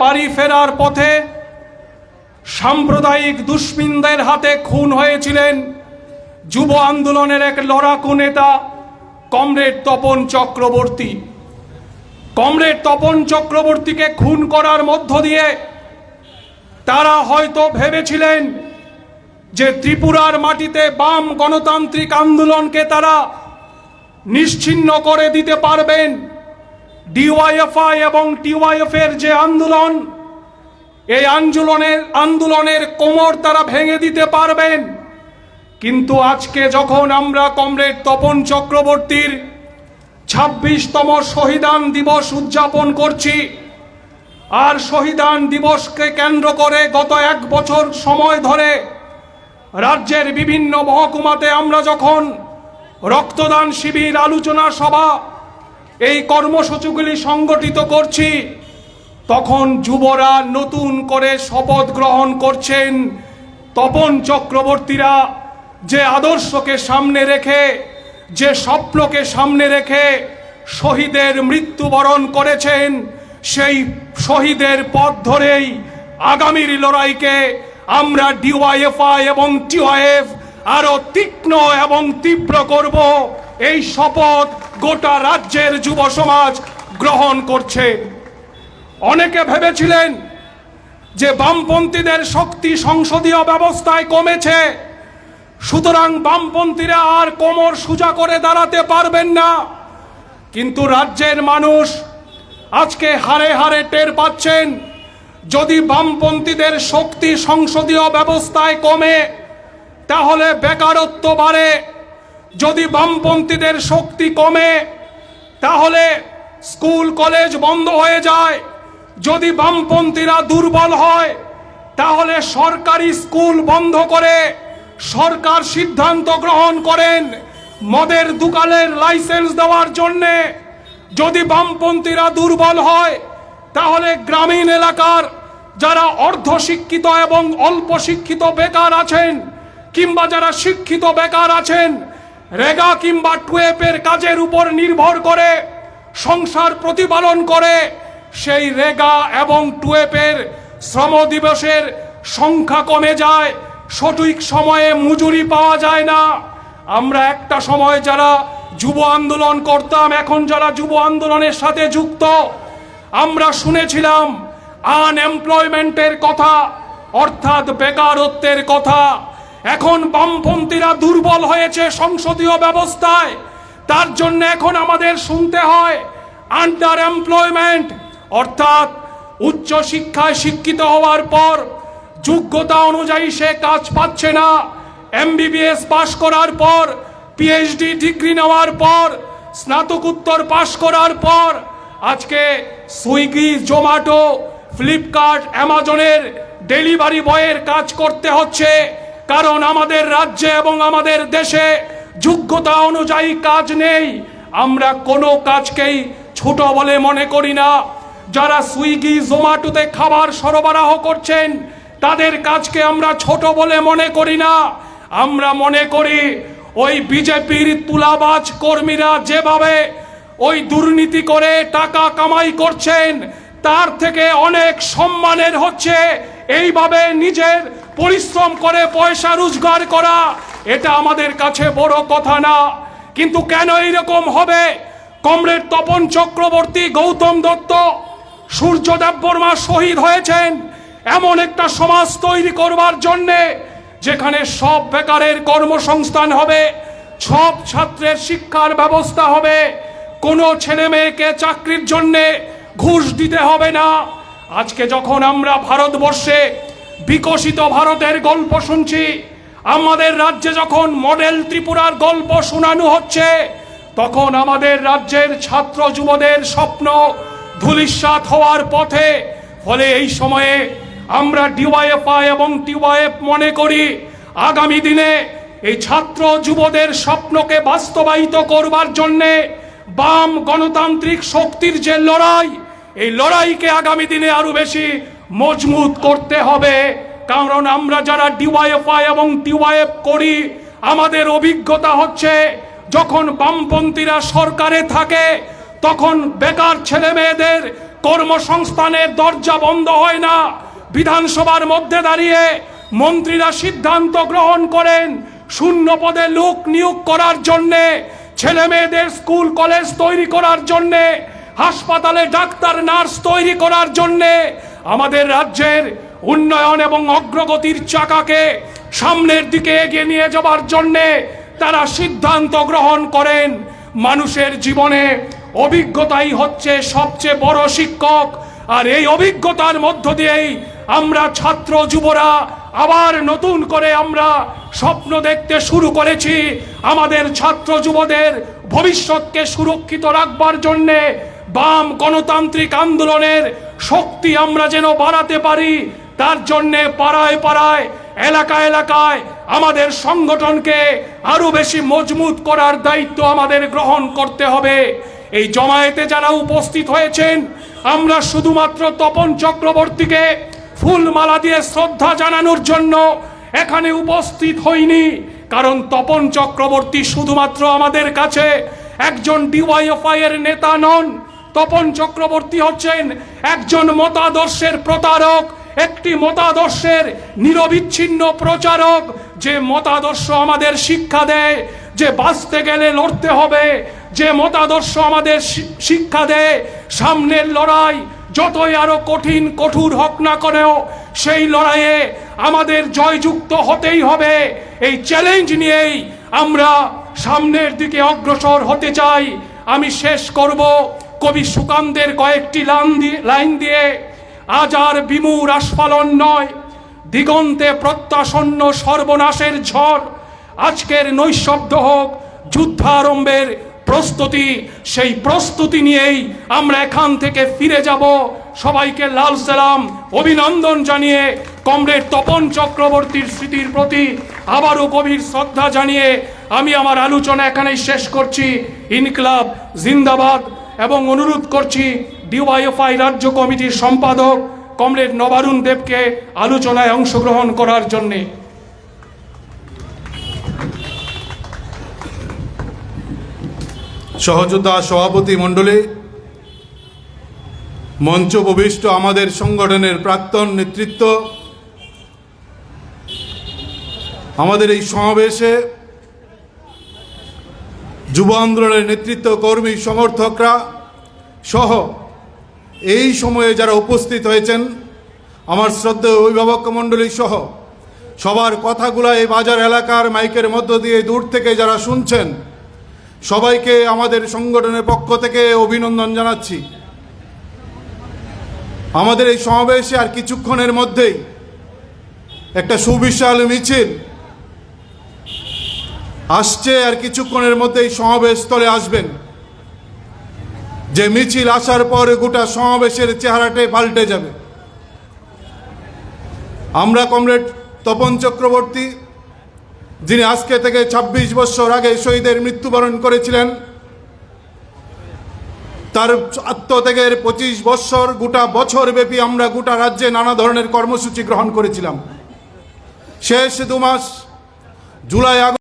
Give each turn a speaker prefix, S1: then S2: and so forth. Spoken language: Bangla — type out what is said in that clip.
S1: বাড়ি ফেরার পথে সাম্প্রদায়িক দুষ্মিনদের হাতে খুন হয়েছিলেন যুব আন্দোলনের এক লড়াকু নেতা কমরেড তপন চক্রবর্তী। কমরেড তপন চক্রবর্তীকে খুন করার মধ্য দিয়ে তারা হয়তো ভেবেছিলেন যে ত্রিপুরার মাটিতে বাম গণতান্ত্রিক আন্দোলনকে তারা নিশ্চিহ্ন করে দিতে পারবেন। ডিওয়াইএফআই এবং টিওয়াইএফ এর যে আন্দোলন, এই আন্দোলনের আন্দোলনের কোমর তারা ভেঙে দিতে পারবেন। কিন্তু আজকে যখন আমরা কমরেড তপন চক্রবর্তীর ছাব্বিশতম শহীদান দিবস উদযাপন করছি, আর শহীদান দিবসকে কেন্দ্র করে গত এক বছর সময় ধরে রাজ্যের বিভিন্ন মহকুমাতে আমরা যখন রক্তদান শিবির আলোচনা সভা এই কর্মসূচিগুলি সংগঠিত করছি। তখন যুবরা নতুন করে শপথ গ্রহণ করছেন। তপন চক্রবর্তীরা যে আদর্শকে সামনে রেখে, যে স্বপ্নকে সামনে রেখে শহীদের মৃত্যুবরণ করেছেন, সেই শহীদের পথ ধরেই আগামীর লড়াইকে আমরা ডিওয়াইএফআই এবং টিওয়াইএফ আরও তীক্ষ্ণ এবং তীব্র করব। এই শপথ গোটা রাজ্যের যুব সমাজ গ্রহণ করছে। অনেকে ভেবেছিলেন যে বামপন্থীদের শক্তি সংসদীয় ব্যবস্থায় কমেছে, সুতরাং বামপন্থীরা আর কোমর সোজা করে দাঁড়াতে পারবেন না। কিন্তু রাজ্যের মানুষ আজকে হারে হারে টের পাচ্ছেন, যদি বামপন্থীদের শক্তি সংসদীয় ব্যবস্থায় কমে, তাহলে বেকারত্ব বাড়ে। যদি বামপন্থীদের শক্তি কমে, তাহলে স্কুল, কলেজ বন্ধ হয়ে যায়। যদি বামপন্থীরা দুর্বল হয়, তাহলে সরকারি স্কুল বন্ধ করে সরকার সিদ্ধান্ত গ্রহণ করেন মদের দোকানের লাইসেন্স দেওয়ার জন্যে। যদি বামপন্থীরা দুর্বল হয়, তাহলে গ্রামীণ এলাকার যারা অর্ধশিক্ষিত এবং অল্প শিক্ষিত বেকার আছেন কিংবা যারা শিক্ষিত বেকার আছেন রেগা কিংবা টুয়েপের কাজের উপর নির্ভর করে, সংসার প্রতিপালন করে, সেই রেগা এবং টুয়েপের শ্রম দিবসের সংখ্যা কমে যায়, সঠিক সময়ে মজুরি পাওয়া যায় না। আমরা একটা সময় যারা যুব আন্দোলন করতাম, এখন যারা যুব আন্দোলনের সাথে যুক্ত, আমরা শুনেছিলাম আনএমপ্লয়মেন্টের কথা, অর্থাৎ বেকারত্বের কথা। এখন বামপন্থীরা দুর্বল হয়েছে সংসদীয় ব্যবস্থায়। তার জন্য এখন আমাদের শুনতে হয় আন্ডার এমপ্লয়মেন্ট অর্থাৎ উচ্চ শিক্ষায় শিক্ষিত হওয়ার পর যোগ্যতা অনুযায়ী সে কাজ পাচ্ছে না। এমবিবিএস পাশ করার পর পিএইচডি ডিগ্রি নেওয়ার পর, স্নাতকোত্তর পাশ করার পর, আজকে সুইগি, জোম্যাটো, ফ্লিপকার্ট, অ্যামাজনের ডেলিভারি বয়ের কাজ করতে হচ্ছে। কারণ আমাদের রাজ্যে এবং আমাদের দেশে যোগ্যতা অনুযায়ী কাজ নেই। আমরা কোনো কাজকেই ছোট বলে মনে করি না। যারা সুইগি, জোম্যাটোতে খাবার সরবরাহ করছেন, তাদের কাজকে আমরা ছোট বলে মনে করি না। আমরা মনে করি ওই বিজেপির তুলাবাজ কর্মীরা যেভাবে ওই দুর্নীতি করে টাকা কামাই করছেন, তার থেকে অনেক সম্মানের হচ্ছে। এইভাবে নিজের পরিশ্রম করে পয়সা রোজগার করা, এটা আমাদের কাছে বড় কথা না। কিন্তু কেন এইরকম হবে? কমরেড তপন চক্রবর্তী, গৌতম দত্ত সূর্যদেব বর্মা শহীদ হয়েছেন এমন একটা সমাজ তৈরি করবার জন্যে, যেখানে সব বেকারের কর্মসংস্থান হবে, সব ছাত্রের শিক্ষার ব্যবস্থা হবে। কোনো ছেলে মেয়েকে চাকরির জন্যে ঘুষ দিতে হবে না। আজকে যখন আমরা ভারতবর্ষে বিকশিত ভারতের গল্প শুনছি। আমাদের রাজ্যে যখন মডেল ত্রিপুরার গল্প শোনানো হচ্ছে, তখন আমাদের রাজ্যের ছাত্র যুবদের স্বপ্ন ধুলিস্বাত হওয়ার পথে। ফলে এই সময়ে আমরা ডিওয়াইএফআই এবং টিওয়াইএফ মনে করি, আগামী দিনে এই ছাত্র যুবদের স্বপ্নকে বাস্তবায়িত করবার জন্যে বাম গণতান্ত্রিক শক্তির যে লড়াই, এই লড়াইকে আগামী দিনে আরও বেশি মজবুত করতে হবে। কারণ আমরা যারা ডিওয়াইএফআই এবং টিওয়াইএফ করি, আমাদের অভিজ্ঞতা হচ্ছে, যখন বামপন্থীরা সরকারে থাকে, তখন বেকার ছেলে মেয়েদের কর্মসংস্থানের দরজা বন্ধ হয় না। বিধানসভার মধ্যে দাঁড়িয়ে মন্ত্রীরা সিদ্ধান্ত গ্রহণ করেন, শূন্য পদে লোক নিয়োগ করার জন্যে ছেলে মেয়েদের স্কুল, কলেজ তৈরি করার জন্যে, হাসপাতালে ডাক্তার, নার্স তৈরি করার জন্যে আমাদের রাজ্যের উন্নয়ন এবং অগ্রগতির চাকাকে সামনের দিকে এগিয়ে নিয়ে যাবার জন্যে তারা সিদ্ধান্ত গ্রহণ করেন। মানুষের জীবনে অভিজ্ঞতাই হচ্ছে সবচেয়ে বড় শিক্ষক। আর এই অভিজ্ঞতার মধ্য দিয়েই আমরা ছাত্র যুবরা আবার নতুন করে আমরা স্বপ্ন দেখতে শুরু করেছি। আমাদের ছাত্র যুবদের ভবিষ্যৎকে সুরক্ষিত রাখবার জন্যে বাম গণতান্ত্রিক আন্দোলনের শক্তি আমরা যেন বাড়াতে পারি, তার জন্যে পাড়ায় পাড়ায় এলাকা এলাকায় আমাদের সংগঠনকে আরও বেশি মজবুত করার দায়িত্ব আমাদের গ্রহণ করতে হবে। এই জমায়েতে যারা উপস্থিত হয়েছেন, আমরা শুধুমাত্র তপন চক্রবর্তীকে ফুলমালা দিয়ে শ্রদ্ধা জানানোর জন্য এখানে উপস্থিত হইনি। কারণ তপন চক্রবর্তী শুধুমাত্র আমাদের কাছে একজন ডিওয়াইএফআই এর নেতা নন। তপন চক্রবর্তী হচ্ছেন একজন মতাদর্শের প্রতারক, একটি মতাদর্শের নিরবিচ্ছিন্ন প্রচারক, যে মতাদর্শ আমাদের শিক্ষা দেয়, যে বাঁচতে গেলে লড়তে হবে যে মতাদর্শ আমাদের শিক্ষা দেয়, সামনের লড়াই যতই আরও কঠিন, কঠোর হোক না করেও, সেই লড়াইয়ে আমাদের জয়যুক্ত হতেই হবে। এই চ্যালেঞ্জ নিয়েই আমরা সামনের দিকে অগ্রসর হতে চাই। আমি শেষ করব কবি সুকান্তের কয়েকটি লাইন দিয়ে লাইন দিয়ে। আজ আর বিমূর আস্ফালন নয়, দিগন্তে প্রত্যাসন্ন সর্বনাশের ঝড়। আজকের নৈশব্দ হোক, যুদ্ধারম্ভের প্রস্তুতি, সেই প্রস্তুতি নিয়েই আমরা এখান থেকে ফিরে যাব। সবাইকে লাল সালাম, অভিনন্দন জানিয়ে কমরেড তপন চক্রবর্তীর স্মৃতির প্রতি আবারও গভীর শ্রদ্ধা জানিয়ে আমি আমার আলোচনা এখানেই শেষ করছি। ইনকলাব জিন্দাবাদ এবং অনুরোধ করছি ডিওয়াইএফআই রাজ্য কমিটির সম্পাদক কমরেড নবারুণ দেবকে আলোচনায় অংশগ্রহণ করার জন্যে।
S2: সহযোদ্ধা সভাপতি মণ্ডলী মঞ্চ উপবিষ্ট আমাদের সংগঠনের প্রাক্তন নেতৃত্ব, আমাদের এই সমাবেশে যুব আন্দোলনের নেতৃত্ব কর্মী সমর্থকরা সহ এই সময়ে যারা উপস্থিত হয়েছেন, আমার শ্রদ্ধেয় অভিভাবক মণ্ডলী সহ সবার কথাগুলো এই বাজার এলাকার মাইকের মধ্য দিয়ে দূর থেকে যারা শুনছেন সবাইকে আমাদের সংগঠনের পক্ষ থেকে অভিনন্দন জানাচ্ছি। আমাদের এই সমাবেশে আর কিছুক্ষণের মধ্যেই একটা সুবিশাল মিছিল আসছে আর কিছুক্ষণের মধ্যেই সমাবেশ স্থলে আসবেন। যে মিছিল আসার পর গোটা সমাবেশের চেহারাটাই পাল্টে যাবে। আমরা কমরেড তপন চক্রবর্তী যিনি আজকে থেকে ২৬ বছর আগে শহীদের মৃত্যুবরণ করেছিলেন, তার আত্মত্যাগের পঁচিশ বছর, গোটা বছর ব্যাপী আমরা গোটা রাজ্যে নানা ধরনের কর্মসূচি গ্রহণ করেছিলাম। শেষ দু মাস, জুলাই